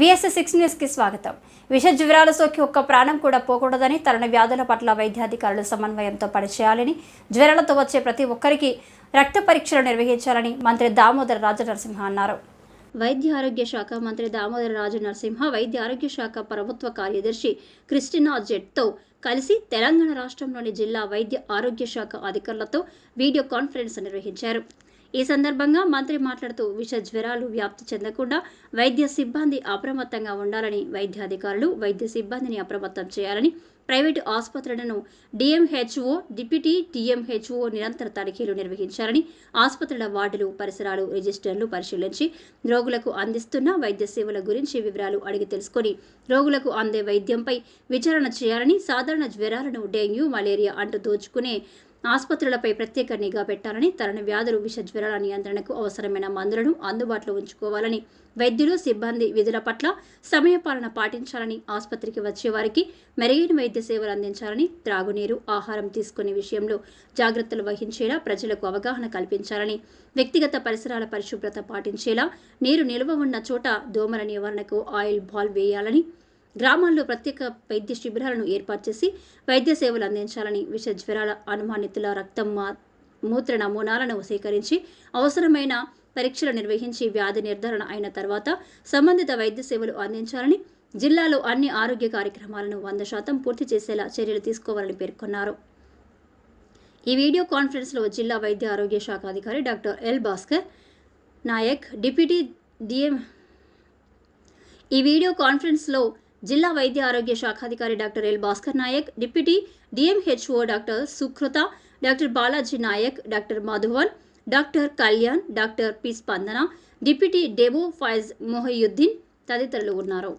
VSS six న్యూస్కి స్వాగతం. విష జ్వరాల సోకి ఒక్క ప్రాణం కూడా పోకూడదని తరుణ వ్యాధుల పట్ల వైద్యాధికారులు సమన్వయంతో పనిచేయాలని జ్వరాలతో వచ్చే ప్రతి ఒక్కరికి రక్త పరీక్షలు నిర్వహించాలని మంత్రి దామోదర రాజనరసింహ అన్నారు. వైద్య ఆరోగ్య శాఖ మంత్రి దామోదర రాజు నరసింహ వైద్య ఆరోగ్య శాఖ ప్రభుత్వ కార్యదర్శి క్రిస్టినా జెట్తో కలిసి తెలంగాణ రాష్ట్రంలోని జిల్లా వైద్య ఆరోగ్య శాఖ అధికారులతో వీడియో కాన్ఫరెన్స్ నిర్వహించారు. ఈ సందర్భంగా మంత్రి మాట్లాడుతూ విష జ్వరాలు వ్యాప్తి చెందకుండా వైద్య సిబ్బంది అప్రమత్తంగా ఉండాలని వైద్యాధికారులు వైద్య సిబ్బందిని అప్రమత్తం చేయాలని ప్రైవేటు ఆసుపత్రులను డిఎంహెచ్ఓ డిప్యూటీ డిఎంహెచ్ఓ నిరంతర తనిఖీలు నిర్వహించాలని ఆసుపత్రుల వార్డులు పరిసరాలు రిజిస్టర్లు పరిశీలించి రోగులకు అందిస్తున్న వైద్య సేవల గురించి వివరాలు అడిగి తెలుసుకొని రోగులకు అందే వైద్యంపై విచారణ చేయాలని సాధారణ జ్వరాలను డెంగ్యూ మలేరియా అంటూ దోచుకునే ఆసుపత్రులపై ప్రత్యేక నిఘా పెట్టాలని తరణ వ్యాధులు విష జ్వరాల నియంత్రణకు అవసరమైన మందులను అందుబాటులో ఉంచుకోవాలని వైద్యులు సిబ్బంది విధుల పట్ల సమయపాలన పాటించాలని ఆసుపత్రికి వచ్చే వారికి మెరుగైన వైద్య సేవలు అందించాలని త్రాగునీరు ఆహారం తీసుకునే విషయంలో జాగ్రత్తలు వహించేలా ప్రజలకు అవగాహన కల్పించాలని వ్యక్తిగత పరిసరాల పరిశుభ్రత పాటించేలా నీరు నిల్వ ఉన్న చోట దోమల నివారణకు ఆయిల్ బాల్ వేయాలని గ్రామాల్లో ప్రత్యేక వైద్య శిబిరాలను ఏర్పాటు చేసి వైద్య సేవలు అందించాలని విష జ్వరాల అనుమానితుల రక్తం మూత్ర నమూనాలను సేకరించి అవసరమైన పరీక్షలు నిర్వహించి వ్యాధి నిర్ధారణ అయిన తర్వాత సంబంధిత వైద్య సేవలు అందించాలని జిల్లాలో అన్ని ఆరోగ్య కార్యక్రమాలను వంద శాతం పూర్తి చేసేలా చర్యలు తీసుకోవాలని పేర్కొన్నారు. ఈ వీడియో కాన్ఫరెన్స్లో జిల్లా వైద్య ఆరోగ్య శాఖ అధికారి doctor L Bhaskar Naik deputy DM ఈ వీడియో కాన్ఫరెన్స్లో జిల్లా వైద్య ఆరోగ్య శాఖాధికారి doctor L Bhaskar Naik deputy DMHO doctor Sukrutha doctor Balaji Naik doctor Madhuvan doctor Kalyan doctor P Spandana deputy demo Faiz Mohiuddin తదితరులు ఉన్నారు.